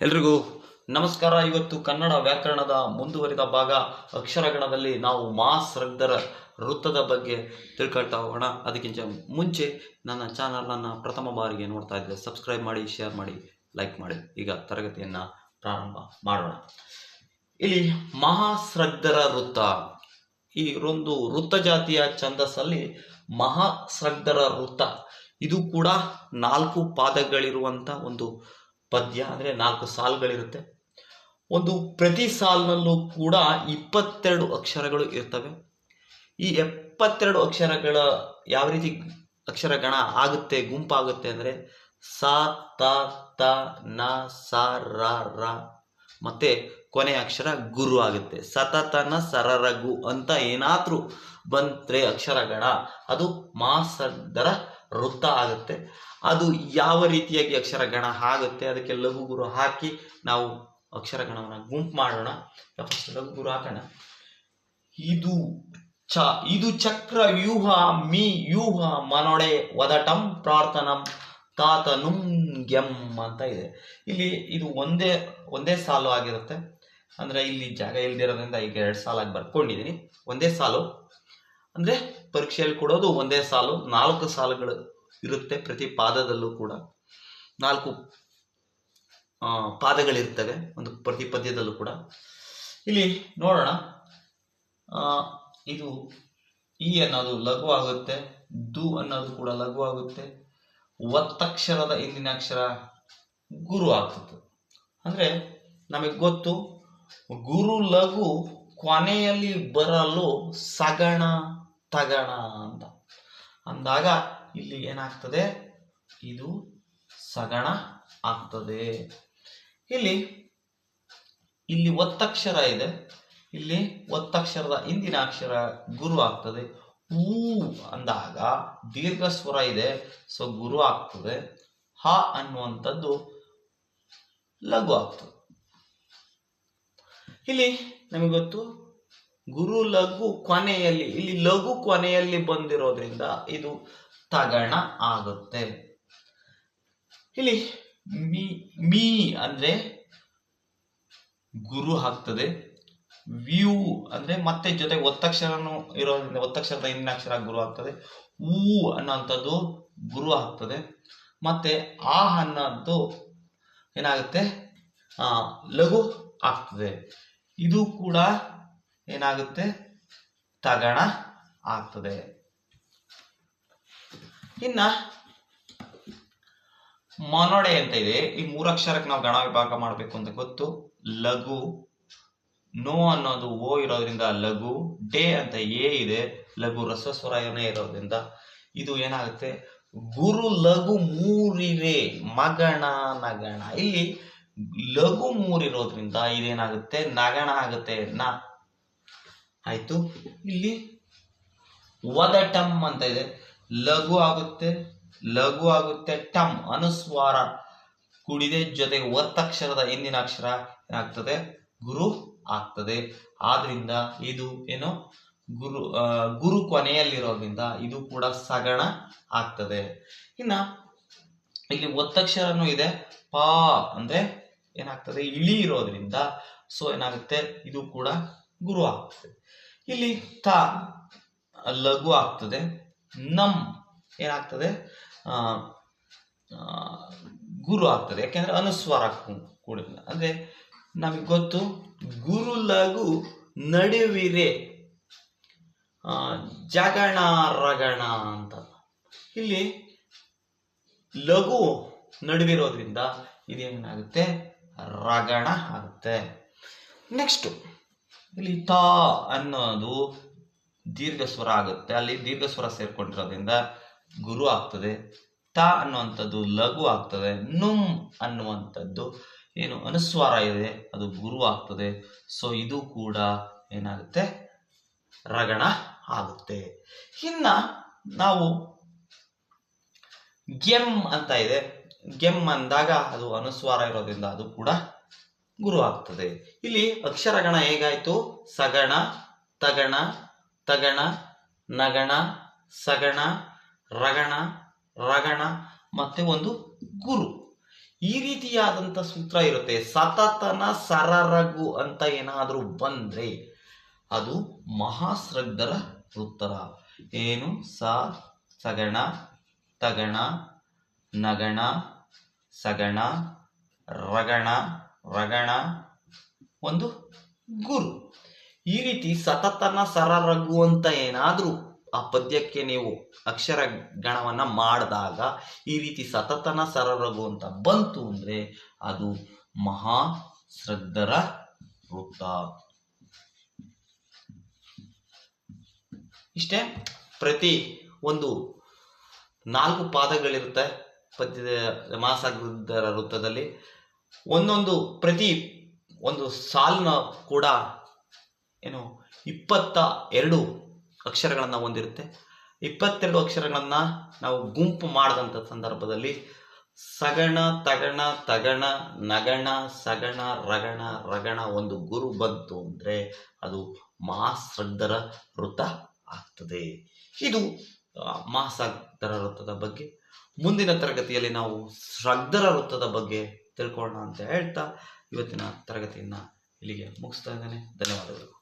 ಎಲ್ರಿಗೂ ನಮಸ್ಕಾರ. ಇವತ್ತು ಕನ್ನಡ ವ್ಯಾಕರಣದ ಮುಂದುವರಿದ ಭಾಗ ಅಕ್ಷರಗಣದಲ್ಲಿ ನಾವು ಮಾಸ್ ರಗ್ದರ ವೃತ್ತದ ಬಗ್ಗೆ ತಿಳ್ಕೊಳ್ತಾ ಹೋಗೋಣ. ಅದಕ್ಕಿಂತ ಮುಂಚೆ ನನ್ನ ಚಾನಲನ್ನು ಪ್ರಥಮ ಬಾರಿಗೆ ನೋಡ್ತಾ ಇದ್ದೆ ಸಬ್ಸ್ಕ್ರೈಬ್ ಮಾಡಿ ಶೇರ್ ಮಾಡಿ ಲೈಕ್ ಮಾಡಿ. ಈಗ ತರಗತಿಯನ್ನು ಪ್ರಾರಂಭ ಮಾಡೋಣ. ಇಲ್ಲಿ ಮಹಾಸ್ರಗ್ಧರ ವೃತ್ತ. ಈ ಒಂದು ವೃತ್ತ ಜಾತಿಯ ಛಂದಸ್ಸಲ್ಲಿ ಮಹಾಸ್ರಗ್ಧರ ವೃತ್ತ. ಇದು ಕೂಡ ನಾಲ್ಕು ಪಾದಗಳಿರುವಂಥ ಒಂದು ಪದ್ಯ ಅಂದರೆ ನಾಲ್ಕು ಸಾಲುಗಳಿರುತ್ತೆ. ಒಂದು ಪ್ರತಿ ಸಾಲಿನಲ್ಲೂ ಕೂಡ ಇಪ್ಪತ್ತೆರಡು ಅಕ್ಷರಗಳು ಇರ್ತವೆ. ಈ ಎಪ್ಪತ್ತೆರಡು ಅಕ್ಷರಗಳ ಯಾವ ರೀತಿ ಅಕ್ಷರಗಣ ಆಗುತ್ತೆ, ಗುಂಪಾಗುತ್ತೆ ಅಂದರೆ ಸ, ತ ತ, ನ, ಸ, ರ ರ. ಮತ್ತೆ ಕೊನೆಯ ಅಕ್ಷರ ಗುರು ಆಗುತ್ತೆ. ಸತತನ ಸರರಗು ಅಂತ ಏನಾದರೂ ಬಂದ್ರೆ ಅಕ್ಷರಗಣ ಅದು ಮಾಸದರ ವೃತ್ತ ಆಗುತ್ತೆ. ಅದು ಯಾವ ರೀತಿಯಾಗಿ ಅಕ್ಷರಗಣ ಆಗುತ್ತೆ, ಅದಕ್ಕೆ ಲಘು ಗುರು ಹಾಕಿ ನಾವು ಅಕ್ಷರಗಣವನ್ನು ಗುಂಪು ಮಾಡೋಣ. ಫಸ್ಟ್ ಲಘು ಗುರು ಹಾಕೋಣ. ಇದು ಚ, ಇದು ಚಕ್ರ ವ್ಯೂಹ ಮೀ ವ್ಯೂಹ ಮನೊಡೆ ಒದಟಂ ಪ್ರಾರ್ಥನಂ ತಾತನುಂ ಗೆಂ ಅಂತ ಇದೆ. ಇಲ್ಲಿ ಇದು ಒಂದೇ ಒಂದೇ ಸಾಲು ಆಗಿರುತ್ತೆ. ಅಂದ್ರೆ ಇಲ್ಲಿ ಜಾಗ ಇಲ್ದಿರೋದ್ರಿಂದ ಈಗ ಎರಡು ಸಾಲಾಗಿ ಬರ್ಕೊಂಡಿದ್ದೀನಿ ಒಂದೇ ಸಾಲು. ಅಂದ್ರೆ ಪರೀಕ್ಷೆಯಲ್ಲಿ ಕೊಡೋದು ಒಂದೇ ಸಾಲು, ನಾಲ್ಕು ಸಾಲುಗಳು ಇರುತ್ತೆ ಪ್ರತಿ ಪಾದದಲ್ಲೂ ಕೂಡ. ನಾಲ್ಕು ಪಾದಗಳಿರ್ತವೆ, ಒಂದು ಪ್ರತಿ ಪದ್ಯದಲ್ಲೂ ಕೂಡ. ಇಲ್ಲಿ ನೋಡೋಣ. ಇದು ಇ ಅನ್ನೋದು ಲಘು ಆಗುತ್ತೆ, ದು ಅನ್ನೋದು ಕೂಡ ಲಘು ಆಗುತ್ತೆ. ಒತ್ತಕ್ಷರದ ಹಿಂದಿನ ಅಕ್ಷರ ಗುರು ಆಗ್ತದೆ. ಅಂದ್ರೆ ನಮಗೆ ಗೊತ್ತು, ಗುರು ಲಘು ಕೊನೆಯಲ್ಲಿ ಬರಲು ಸಗಣ ತಗಣ ಅಂತ. ಅಂದಾಗ ಇಲ್ಲಿ ಏನಾಗ್ತದೆ? ಇದು ಸಗಣ ಆಗ್ತದೆ. ಇಲ್ಲಿ ಇಲ್ಲಿ ಒತ್ತಕ್ಷರ ಇದೆ. ಇಲ್ಲಿ ಒತ್ತಕ್ಷರದ ಹಿಂದಿನ ಅಕ್ಷರ ಗುರು ಆಗ್ತದೆ. ಊ ಅಂದಾಗ ದೀರ್ಘ ಸ್ವರ ಇದೆ. ಸೊ, ಗುರು ಆಗ್ತದೆ. ಹ ಅನ್ನುವಂಥದ್ದು ಲಘು ಆಗ್ತದೆ. ಇಲ್ಲಿ ನಮಗೆ ಗೊತ್ತು? ಗುರು ಲಘು ಕೊನೆಯಲ್ಲಿ, ಇಲ್ಲಿ ಲಘು ಕೊನೆಯಲ್ಲಿ ಬಂದಿರೋದ್ರಿಂದ ಇದು ತಗಣ ಆಗುತ್ತೆ. ಇಲ್ಲಿ ಮೀ ಮೀ ಅಂದ್ರೆ ಗುರು ಆಗ್ತದೆ. ವ್ಯೂ ಅಂದ್ರೆ ಮತ್ತೆ ಜೊತೆ ಒತ್ತಕ್ಷರನು ಇರೋದ್ರಿಂದ ಒತ್ತಕ್ಷರದ ಹಿಂದಿನ ಅಕ್ಷರ ಗುರು ಆಗ್ತದೆ. ಊ ಅನ್ನೋಂಥದ್ದು ಗುರು ಆಗ್ತದೆ. ಮತ್ತೆ ಆ ಅನ್ನೋದು ಏನಾಗುತ್ತೆ? ಆ, ಲಘು ಆಗ್ತದೆ. ಇದು ಕೂಡ ಏನಾಗುತ್ತೆ? ತಗಣ ಆಗ್ತದೆ. ಇನ್ನ ಮೊನೊಡೆ ಅಂತ ಇದೆ. ಈ ಮೂರಕ್ಷರಕ್ಕೆ ನಾವು ಗಣ ವಿಭಾಗ ಮಾಡಬೇಕು ಅಂತ ಗೊತ್ತು. ಲಘು. ನೋ ಅನ್ನೋದು ಓ ಇರೋದ್ರಿಂದ ಲಘು. ಡೇ ಅಂತ ಎ ಇದೆ. ಲಘು ರಸಸ್ವರ ಏನೇ ಇರೋದ್ರಿಂದ ಇದು ಏನಾಗುತ್ತೆ? ಗುರು ಲಘು ಮೂರಿರೆ ಮಗಣ ನಗಣ. ಇಲ್ಲಿ ಲಘು ಮೂರಿರೋದ್ರಿಂದ ಇದೇನಾಗುತ್ತೆ? ನಗಣ ಆಗುತ್ತೆ. ನ. ಆಯ್ತು. ಇಲ್ಲಿ ವದಟಂ ಅಂತ ಇದೆ. ಲಘು ಆಗುತ್ತೆ ಲಘು ಆಗುತ್ತೆ, ಟಮ್ ಅನುಸ್ವಾರ ಕೂಡಿದೆ ಜೊತೆಗೆ ಒತ್ತಕ್ಷರದ ಹಿಂದಿನ ಅಕ್ಷರ ಏನಾಗ್ತದೆ? ಗುರು ಆಗ್ತದೆ. ಆದ್ರಿಂದ ಇದು ಏನು? ಗುರು ಗುರು ಕೊನೆಯಲ್ಲಿರೋದ್ರಿಂದ ಇದು ಕೂಡ ಸಗಣ ಆಗ್ತದೆ. ಇನ್ನ ಇಲ್ಲಿ ಒತ್ತಕ್ಷರನೂ ಇದೆ. ಪಾ ಅಂದ್ರೆ ಏನಾಗ್ತದೆ? ಇಳಿ ಇರೋದ್ರಿಂದ ಸೊ ಏನಾಗುತ್ತೆ? ಇದು ಕೂಡ ಗುರು ಆಗ್ತದೆ. ಇಲ್ಲಿ ತ ಲಘು ಆಗ್ತದೆ. ನಮ್ ಏನಾಗ್ತದೆ? ಗುರು ಆಗ್ತದೆ. ಯಾಕೆಂದ್ರೆ ಅನುಸ್ವಾರ ಕೂಡ ಅಂದ್ರೆ ನಮಗೆ ಗೊತ್ತು, ಗುರು ಲಘು ನಡುವಿರೆ ಜಗಣ ರಗಣ ಅಂತ. ಇಲ್ಲಿ ಲಘು ನಡುವಿರೋದ್ರಿಂದ ಇದೇನಾಗುತ್ತೆ? ರಗಣ ಆಗುತ್ತೆ. ನೆಕ್ಸ್ಟ್ ಇಲ್ಲಿ ತ ಅನ್ನೋದು ದೀರ್ಘ ಸ್ವರ ಆಗುತ್ತೆ. ಅಲ್ಲಿ ದೀರ್ಘ ಸ್ವರ ಸೇರ್ಕೊಂಡಿರೋದ್ರಿಂದ ಗುರು ಆಗ್ತದೆ, ತ ಅನ್ನುವಂಥದ್ದು ಲಘು ಆಗ್ತದೆ, ನುಂ ಅನ್ನುವಂಥದ್ದು ಏನು ಅನುಸ್ವಾರ ಇದೆ, ಅದು ಗುರು ಆಗ್ತದೆ. ಸೊ ಇದು ಕೂಡ ಏನಾಗುತ್ತೆ? ರಗಣ ಆಗುತ್ತೆ. ಇನ್ನ ನಾವು ಗೆಮ್ ಅಂತ ಇದೆ. ಗೆಮ್ ಅಂದಾಗ ಅದು ಅನುಸ್ವಾರ ಇರೋದ್ರಿಂದ ಅದು ಕೂಡ ಗುರು ಆಗ್ತದೆ. ಇಲ್ಲಿ ಅಕ್ಷರಗಣ ಹೇಗಾಯ್ತು? ಸಗಣ, ತಗಣ ತಗಣ, ನಗಣ, ಸಗಣ, ರಗಣ ರಗಣ ಮತ್ತೆ ಒಂದು ಗುರು. ಈ ರೀತಿಯಾದಂಥ ಸೂತ್ರ ಇರುತ್ತೆ. ಸತತನ ಸರರಗು ಅಂತ ಏನಾದರೂ ಬಂದ್ರೆ ಅದು ಮಹಾಸ್ರಗ್ಧರ ಉತ್ತರ. ಏನು? ಸ, ಸಗಣ, ತಗಣ, ನಗಣ, ಸಗಣ, ರಗಣ ರಗಣ, ಒಂದು ಗುರು. ಈ ರೀತಿ ಸತತನ ಸರರಗು ಅಂತ ಏನಾದರೂ ಆ ಪದ್ಯಕ್ಕೆ ನೀವು ಅಕ್ಷರ ಗಣವನ್ನ ಮಾಡಿದಾಗ ಈ ರೀತಿ ಸತತನ ಸರರಗು ಅಂತ ಬಂತು ಅಂದ್ರೆ ಅದು ಮಹಾ ಶ್ರದ್ಧರ ವೃತ್ತ. ಇಷ್ಟೇ, ಪ್ರತಿ ಒಂದು ನಾಲ್ಕು ಪಾದಗಳಿರುತ್ತೆ ಪದ್ಯದ ಮಹಾಸಾಗರ ವೃತ್ತದಲ್ಲಿ. ಒಂದೊಂದು ಪ್ರತಿ ಒಂದು ಸಾಲ್ನ ಕೂಡ ಏನು, ಇಪ್ಪತ್ತ ಎರಡು ಅಕ್ಷರಗಳನ್ನು ಹೊಂದಿರುತ್ತೆ. ಇಪ್ಪತ್ತೆರಡು ಅಕ್ಷರಗಳನ್ನು ನಾವು ಗುಂಪು ಮಾಡಿದಂಥ ಸಂದರ್ಭದಲ್ಲಿ ಸಗಣ, ತಗಣ ತಗಣ, ನಗಣ, ಸಗಣ, ರಗಣ ರಗಣ ಒಂದು ಗುರು ಬಂತು ಅಂದರೆ ಅದು ಮಹಾಶ್ರದ್ಧರ ವೃತ ಆಗ್ತದೆ. ಇದು ಮಹಾಸ್ರದ್ಧರ ವೃತ್ತದ ಬಗ್ಗೆ ಮುಂದಿನ ತರಗತಿಯಲ್ಲಿ ನಾವು ಶ್ರದ್ಧರ ವೃತ್ತದ ಬಗ್ಗೆ ತಿಳ್ಕೊಳ್ಳೋಣ ಅಂತ ಹೇಳ್ತಾ ಇವತ್ತಿನ ತರಗತಿಯನ್ನು ಇಲ್ಲಿಗೆ ಮುಗಿಸ್ತಾ ಇದ್ದೇನೆ. ಧನ್ಯವಾದಗಳು.